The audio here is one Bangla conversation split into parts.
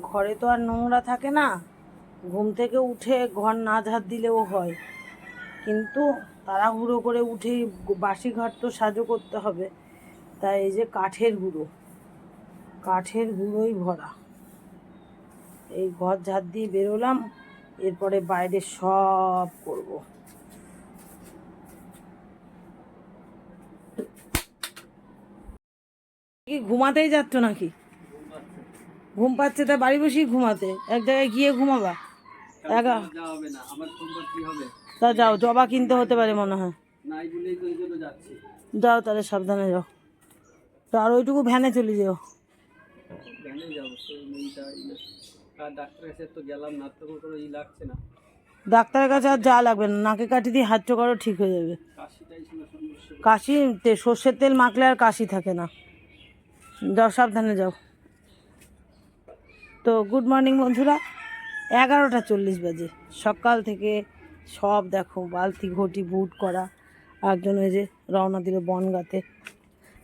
ঘরে তো আর নোংরা থাকে না। ঘুম থেকে উঠে ঘর না ঝাড় দিলেও হয়। কিন্তু তাড়াহুড়ো করে উঠেই বাসি ঘর তো সাজো করতে হবে। তাই এই যে কাঠের গুঁড়ো। কাঠের গুঁড়োই ভরা। এই ঘর ঝাড় দিয়ে বেরোলাম, এরপরে বাইরে সব করব। কি, ঘুমাতেই যাচ্ছ নাকি? ঘুম পাচ্ছে তা বাড়ি বসেই ঘুমাতে। এক জায়গায় গিয়ে ঘুমাবা। একা তা যাও জবা কিনতে হতে পারে মনে হয়। যাও তাহলে সাবধানে যাও। তো আর ওইটুকু ভ্যানে চলে যেও। ডাক্তারের কাছে আর যা লাগবে না নাকে কাটি দিয়ে হাত করো ঠিক হয়ে যাবে। কাশি তে- সর্ষের তেল মাখলে আর কাশি থাকে না। যাও সাবধানে যাও। তো গুড মর্নিং বন্ধুরা, এগারোটা চল্লিশ বাজে। সকাল থেকে সব দেখো, বালতি, ঘটি, বুট করা, একজন ওই যে রওনা দিল বনগাতে।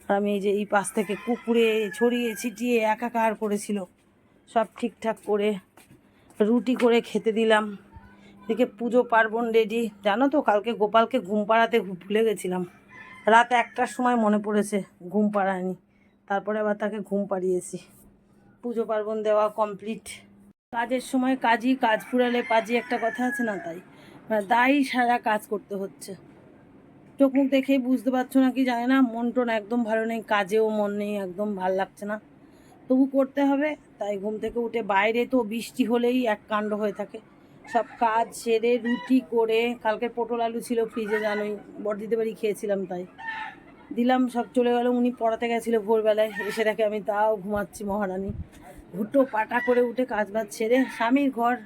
আর আমি এই যে এই পাশ থেকে কুকুরে ছড়িয়ে ছিটিয়ে একাকার করেছিল। সব ঠিকঠাক করে রুটি করে খেতে দিলাম। দেখে পুজো পার্বণ রেডি জানো তো, কালকে গোপালকে ঘুম পাড়াতে ভুলে গেছিলাম। রাত একটার সময় মনে পড়েছে, ঘুম পাড়ায়নি। তারপরে আবার তাকে ঘুম পাড়িয়েছি। পুজো পার্বণ দেওয়া কমপ্লিট কাজের সময় কাজই কাজ ফুরালে পাজি একটা কথা আছে না তাই? মানে দায়ী সারা কাজ করতে হচ্ছে। চোখ মুখ দেখেই বুঝতে পারছ না কি জানি না, মন টন একদম ভালো নেই, কাজেও মন নেই, একদম ভালো লাগছে না। তবু করতে হবে, তাই ঘুম থেকে উঠে বাইরে তো বৃষ্টি হলেই এক কাণ্ড হয়ে থাকে। সব কাজ সেরে রুটি করে কালকে পটল আলু ছিল ফ্রিজে জানোই বড়দিতে বাড়ি খেয়েছিলাম তাই। দিলাম, সব চলে গেল। উনি পড়াতে গেছিল ভোরবেলায়। এসে দেখে আমি তাও ঘুমাচ্ছি, মহারানী। হুটো পাটা করে উঠে কাজ বাজ ছেড়ে স্বামীর ঘর।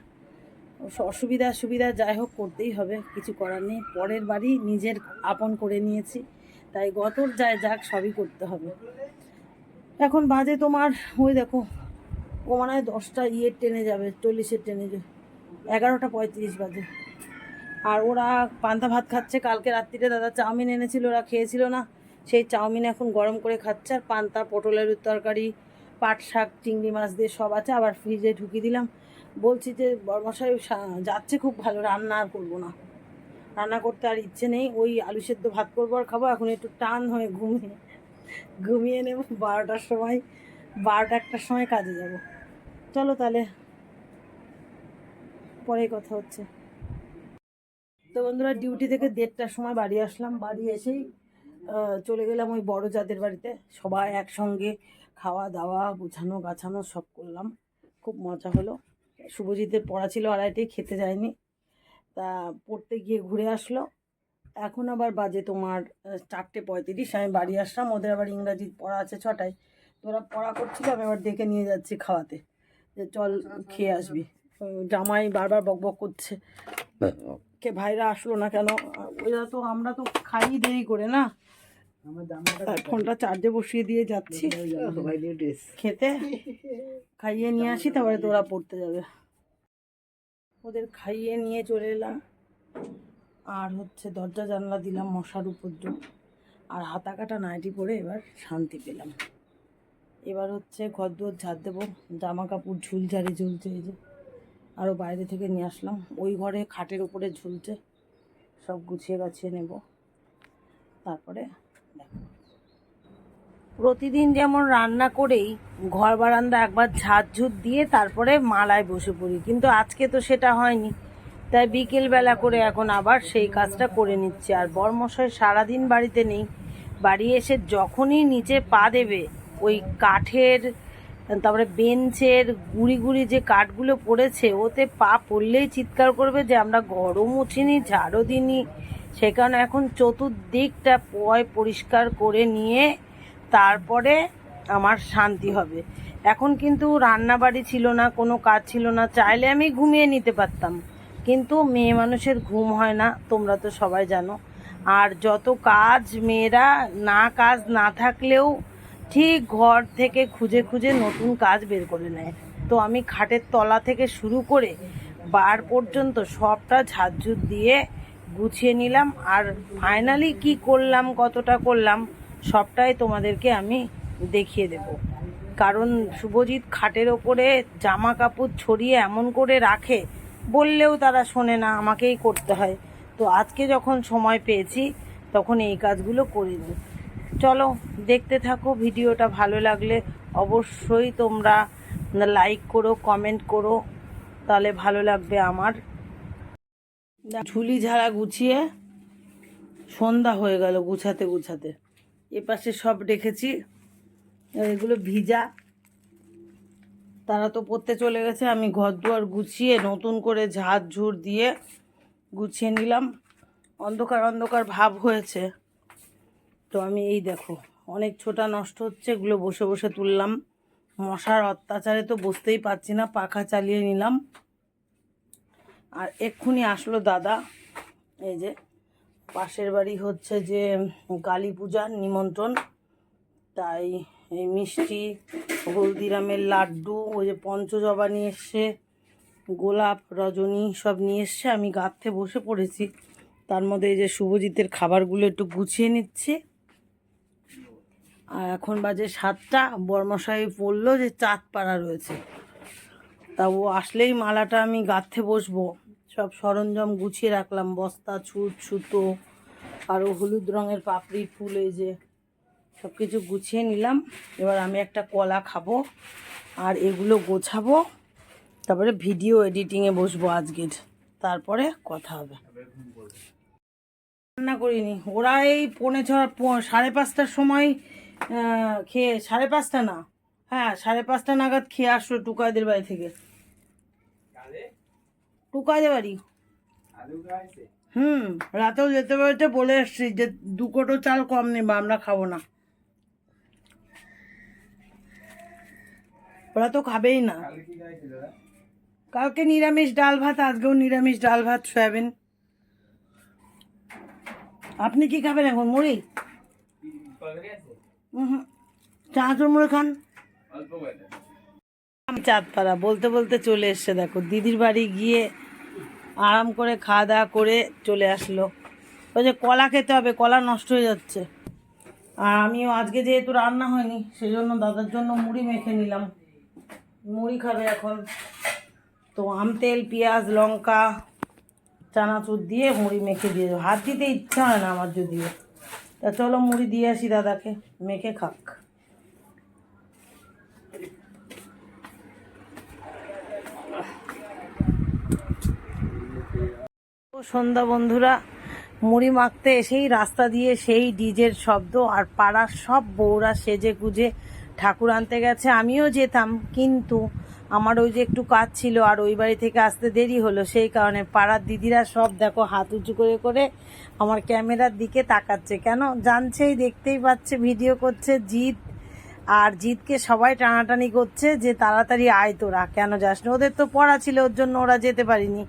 অসুবিধা সুবিধা যাই হোক করতেই হবে, কিছু করার নেই। পরের বাড়ি নিজের আপন করে নিয়েছি। তাই গতর যায় যাক, সবই করতে হবে। এখন বাজে তোমার, ওই দেখো, ও মনে হয় দশটা ইয়ের ট্রেনে যাবে, চল্লিশের ট্রেনে যাবে এগারোটা পঁয়ত্রিশ বাজে। আর ওরা পান্তা ভাত খাচ্ছে। কালকে রাত্রিতে দাদা চাউমিন এনেছিল, ওরা খেয়েছিল না। সেই চাউমিন এখন গরম করে খাচ্ছে আর পান্তা, পটলের তরকারি, পাট শাক, চিংড়ি মাছ দিয়ে সব আছে। আবার ফ্রিজে ঢুকিয়ে দিলাম। বলছি যে, বর্মশাই যাচ্ছে খুব ভালো, রান্না আর করব না। রান্না করতে আর ইচ্ছে নেই। ওই আলু সেদ্ধ ভাত করব আর খাব। এখন একটু টান হয়ে ঘুমিয়ে ঘুমিয়ে নেব বারোটার সময়। বারোটা একটার সময় কাজে যাব। চলো তাহলে, পরে কথা হচ্ছে। তো বন্ধুরা ডিউটি থেকে দেড়টার সময় বাড়ি আসলাম। বাড়ি এসেই চলে গেলাম ওই বড় যাদের বাড়িতে। সবাই একসঙ্গে খাওয়া দাওয়া গুছানো গাছানো সব করলাম। খুব মজা হলো। শুভজিতের পড়া ছিল আড়াইটেই খেতে যায়নি। তা পড়তে গিয়ে ঘুরে আসলো। এখন আবার বাজে তোমার চারটে পঁয়ত্রিশ। আমি বাড়ি আসলাম ওদের আবার ইংরাজি পড়া আছে ছটায়। তো ওরা পড়া করছিল আমি আবার ডেকে নিয়ে যাচ্ছি খাওয়াতে। যে চল খেয়ে আসবি। জামাই বারবার বক বক করছে। কে ভাইরা আসলো না কেন? ওরা তো আমরা তো খাই দেরি করে না। ফোনটা চার্জে বসিয়ে দিয়ে যাচ্ছি। ড্রেস। খেতে। খাইয়ে নিয়ে আসি তারপরে তো ওরা পড়তে যাবে। ওদের খাইয়ে নিয়ে চলে এলাম। আর হচ্ছে দরজা জানলা দিলাম মশার উপদ্রব। আর হাতা কাটা নাইটি পরে এবার শান্তি পেলাম। এবার হচ্ছে ঘর দুয়ার ঝাড় দেবো। জামা কাপড় ঝুলঝাড়ি ঝুলছে এই যে। আরও বাইরে থেকে নিয়ে আসলাম। ওই ঘরে খাটের উপরে ঝুলছে। সব গুছিয়ে গাছিয়ে নেব। তারপরে প্রতিদিন যেমন রান্না করেই ঘর বারান্দা একবার ঝাড়ঝুট দিয়ে তারপরে মালায় বসে পড়ি, কিন্তু আজকে তো সেটা হয়নি। তাই বিকেলবেলা করে এখন আবার সেই কাজটা করে নিচ্ছি। আর বরমশাই সারাদিন বাড়িতে নেই। বাড়ি এসে যখনই নিচে পা দেবে, ওই কাঠের, তারপরে বেঞ্চের গুড়ি গুড়ি যে কাঠগুলো পড়েছে, ওতে পা পড়লেই চিৎকার করবে যে আমরা ঘরও মুছিনি ঝাড়ও দিইনি। সে কারণে এখন চতুর্দিকটা পয় পরিষ্কার করে নিয়ে তারপরে আমার শান্তি হবে। এখন কিন্তু রান্না বাড়ি ছিল না, কোনো কাজ ছিল না, চাইলে আমি ঘুমিয়ে নিতে পারতাম। কিন্তু মেয়ে মানুষের ঘুম হয় না, তোমরা তো সবাই জানো। আর যত কাজ মেয়েরা না কাজ না থাকলেও ঠিক ঘর থেকে খুঁজে খুঁজে নতুন কাজ বের করে নেয়। তো আমি খাটের তলা থেকে শুরু করে বার পর্যন্ত সবটা ঝাড়ঝুট দিয়ে গুছিয়ে নিলাম আর ফাইনালি কি করলাম, কতটা করলাম, সবটাই তোমাদেরকে আমি দেখিয়ে দেব। কারণ শুভজিৎ খাটের ওপরে জামা কাপড় ছড়িয়ে এমন করে রাখে, বললেও তারা শোনে না, আমাকেই করতে হয়। তো আজকে যখন সময় পেয়েছি, তখন এই কাজগুলো করে নিই। চলো, দেখতে থাকো, ভিডিওটা ভালো লাগলে অবশ্যই তোমরা লাইক করো, কমেন্ট করো, তাহলে ভালো লাগবে আমার। ঝুলি ঝাড়া গুছিয়ে সন্ধ্যা হয়ে গেল গুছাতে গুছাতে। এপাশে সব আর এগুলো ভিজা। তারা তো পড়তে চলে গেছে, আমি ঘর দুয়ার গুছিয়ে নতুন করে ঝাড় ঝুড় দিয়ে গুছিয়ে নিলাম। অন্ধকার অন্ধকার ভাব হয়েছে। তো আমি এই দেখো, অনেক ছোটা নষ্ট হচ্ছে, এগুলো বসে বসে তুললাম। মশার অত্যাচারে তো বুঝতেই পারছি না, পাখা চালিয়ে নিলাম। আর এক্ষুনি আসলো দাদা। এই যে, পাশের বাড়ি হচ্ছে যে, কালী পূজার নিমন্ত্রণ। তাই এই মিষ্টি, হলদিরামের লাড্ডু, ওই যে পঞ্চজবা নিয়ে এসছে, গোলাপ, রজনী সব নিয়ে এসছে। আমি গাঁথতে বসে পড়েছি। তার মধ্যে এই যে শুভজিতের খাবারগুলো একটু গুছিয়ে নিচ্ছি। আর এখন বাজে সাতটা। বর্মশাই বলল যে চাঁদ পাড়া রয়েছে। তা ও আসলেই মালাটা আমি গাঁথতে বসবো। সব সরঞ্জাম গুছিয়ে রাখলাম। বস্তা, ছুট, সুতো আরও হলুদ রঙের পাপড়ি, ফুল, এই যে সব কিছু গুছিয়ে নিলাম। এবার আমি একটা কলা খাব আর এগুলো গোছাবো। তারপরে ভিডিও এডিটিংয়ে বসবো আজকের। তারপরে কথা হবে। রান্না করিনি। ওরা এই পৌনে ছ সাড়ে পাঁচটার সময় খেয়ে, সাড়ে পাঁচটা না। হ্যাঁ সাড়ে পাঁচটা নাগাদ খেয়ে আসলো টুকাইদের বাড়ি থেকে। টুকাইদের বাড়ি। হুম রাতেও যেতে বলতে বলে এসছি যে দু কোটো চাল কম নেবা আমরা খাব না। ওরা তো খাবেই না। কালকে নিরামিষ ডাল ভাত আজকেও নিরামিষ ডাল ভাত সয়াবিন। আপনি কি খাবেন এখন মুড়ি? হুম চা মুড়ি খান। চাঁদপাড়া বলতে বলতে চলে এসছে দেখো দিদির বাড়ি গিয়ে আরাম করে খাওয়া দাওয়া করে চলে আসলো। ওই যে কলা খেতে হবে, কলা নষ্ট হয়ে যাচ্ছে। আর আমিও আজকে যেহেতু রান্না হয়নি সেই জন্য দাদার জন্য মুড়ি মেখে নিলাম। মুড়ি খাবে এখন। তো আম তেল, পেঁয়াজ, লঙ্কা, চানাচুর দিয়ে মুড়ি মেখে দিয়ে দেবো। হাত দিতে ইচ্ছা হয় না আমার যদিও। তা চলো মুড়ি দিয়ে আসি দাদাকে, মেখে খাক ও সন্ধ্যা বন্ধুরা, মুড়ি মাখতে এসেই রাস্তা দিয়ে সেই ডিজের শব্দ আর পাড়ার সব বউরা সেজে গুজে ঠাকুর আনতে গেছে। আমিও যেতাম, কিন্তু আমার ওই যে একটু কাজ ছিল আর ওই বাড়ি থেকে আসতে দেরি হলো, সেই কারণে পাড়ার দিদিরা সব দেখো হাত উঁচু করে করে আমার ক্যামেরার দিকে তাকাচ্ছে। কেন? জানছেই, দেখতেই পাচ্ছে, ভিডিও করছে জিৎ। আর জিৎকে সবাই টানাটানি করছে যে তাড়াতাড়ি আয় তোরা, কেন যাস ওদের তো পড়া ছিল, ওর জন্য ওরা যেতে পারিনি।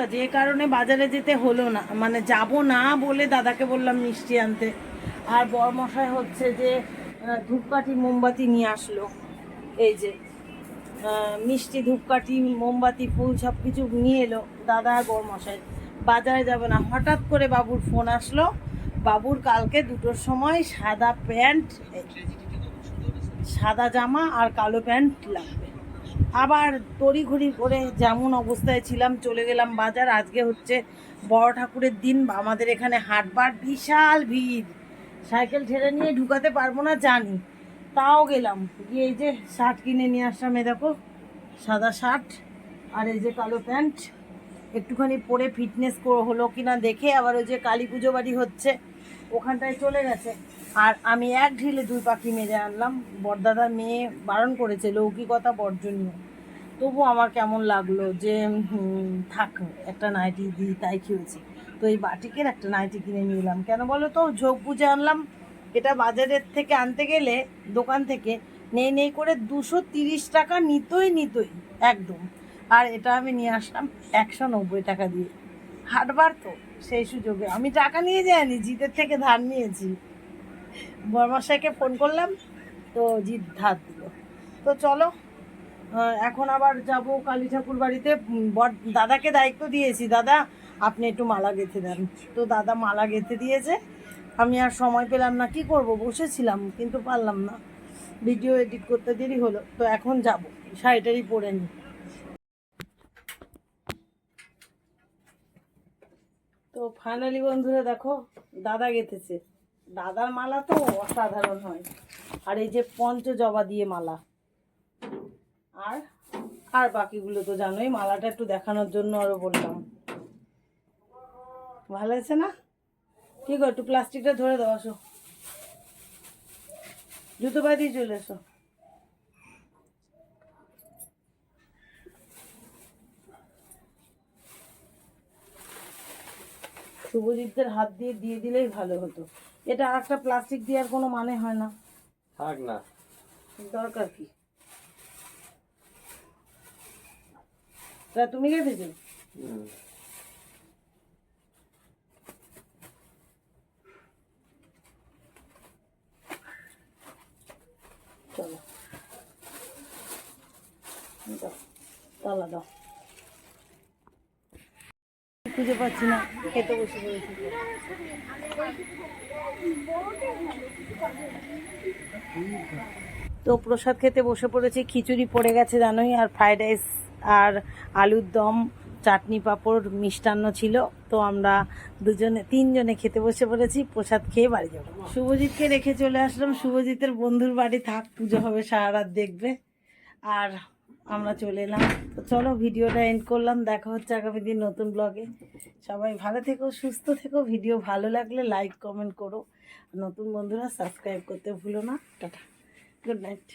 বন্ধুরা, যে কারণে বাজারে যেতে হলো না। মানে যাব না বলে দাদাকে বললাম মিষ্টি আনতে। আর বরমশাই হচ্ছে যে ধূপকাঠি মোমবাতি নিয়ে আসলো। এই যে মিষ্টি, ধূপকাঠি, মোমবাতি, ফুল সব কিছু নিয়ে এলো দাদা আর বরমশাই। বাজারে যাবে না। হঠাৎ করে বাবুর ফোন আসলো। বাবুর কালকে দুটোর সময় সাদা প্যান্ট, সাদা জামা আর কালো প্যান্ট লাগবে। আবার তড়িঘড়ি করে যেমন অবস্থায় ছিলাম, চলে গেলাম বাজার। আজকে হচ্ছে বড় ঠাকুরের দিন আমাদের এখানে হাটবার বিশাল ভিড়। সাইকেল ঠেলে নিয়ে ঢুকাতে পারব না, জানি। তাও গেলাম। গিয়ে এই যে শার্ট কিনে নিয়ে আসলাম এ দেখো, সাদা শার্ট আর এই যে কালো প্যান্ট। একটুখানি পরে ফিটনেস হলো কিনা দেখে আবার ওই যে কালী পুজো বাড়ি হচ্ছে, ওখানটায় চলে গেছে। আর আমি এক ঢিলে দুই পাখি মেরে আনলাম। বরদাদার মেয়ে বারণ করেছে, লৌকিকতা বর্জনীয়। তবু আমার কেমন লাগল যে থাক, একটা নাইটি দিই, তাই খেয়েছি। তো এই বাটিকের একটা নাইটি কিনে নিলাম কেন বলো তো? ঝোঁক বুঝে আনলাম। এটা বাজারের থেকে আনতে গেলে, দোকান থেকে, নেই নেই করে দুশো তিরিশ টাকা নিতই নিতই, একদম। আর এটা আমি নিয়ে আসলাম একশো নব্বই টাকা দিয়ে। হাটবার তো, সেই সুযোগে। আমি টাকা নিয়ে যাইনি জিতের থেকে ধার নিয়েছি। বর্মাশাইকে ফোন করলাম, তো জিৎ ধার দিল। তো চলো এখন আবার যাব কালী ঠাকুর বাড়িতে। বর, দাদাকে দায়িত্ব দিয়েছি। দাদা, আপনি একটু মালা গেঁথে দেন। তো দাদা মালা গেঁথে দিয়েছে। আমি আর সময় পেলাম না। কি করব? বসেছিলাম, কিন্তু পারলাম না। ভিডিও এডিট করতে দেরি হলো। তো এখন যাব। শাড়িটারি পরে নি তো ফাইনালি বন্ধুরা দেখো, দাদা গেঁথেছে। দাদার মালা তো অসাধারণ হয়। আর এই যে পঞ্চ জবা দিয়ে মালা। আর আর বাকিগুলো তো জানোই, মালাটা একটু দেখানোর জন্য আরও বললাম। ভালো আছে না? কি গো, একটু প্লাস্টিকটা ধরে দাও, আসো। জুতো পায়ে দিয়ে চলে এসো। শুভজিৎদের হাত দিয়ে দিয়ে দিলেই ভালো হতো। এটা আর একটা প্লাস্টিক দেওয়ার কোনো মানে হয় না। থাক না। দরকার কি? তা তুমি হুম। চলো। দাও তালা দাও। খুঁজে পাচ্ছি না। খেতে বসে পড়েছি। তো প্রসাদ খেতে বসে পড়েছি। খিচুড়ি পড়ে গেছে জানোই আর ফ্রাইড রাইস আর আলুর দম চাটনি পাঁপড় মিষ্টান্ন ছিল। তো আমরা দুজনে তিনজনে খেতে বসে পড়েছি। প্রসাদ খেয়ে বাড়ি যাব। শুভজিৎকে রেখে চলে আসলাম। শুভজিতের বন্ধুর বাড়ি থাক পুজো হবে সারা রাত দেখবে। আর আমরা চলে এলাম। তো চলো ভিডিওটা এন্ড করলাম। দেখা হচ্ছে আগামী দিন নতুন ব্লগে সবাই ভালো থেকো, সুস্থ থেকো। ভিডিও ভালো লাগলে লাইক কমেন্ট করো। নতুন বন্ধুরা সাবস্ক্রাইব করতে ভুলো না। টাটা। Good night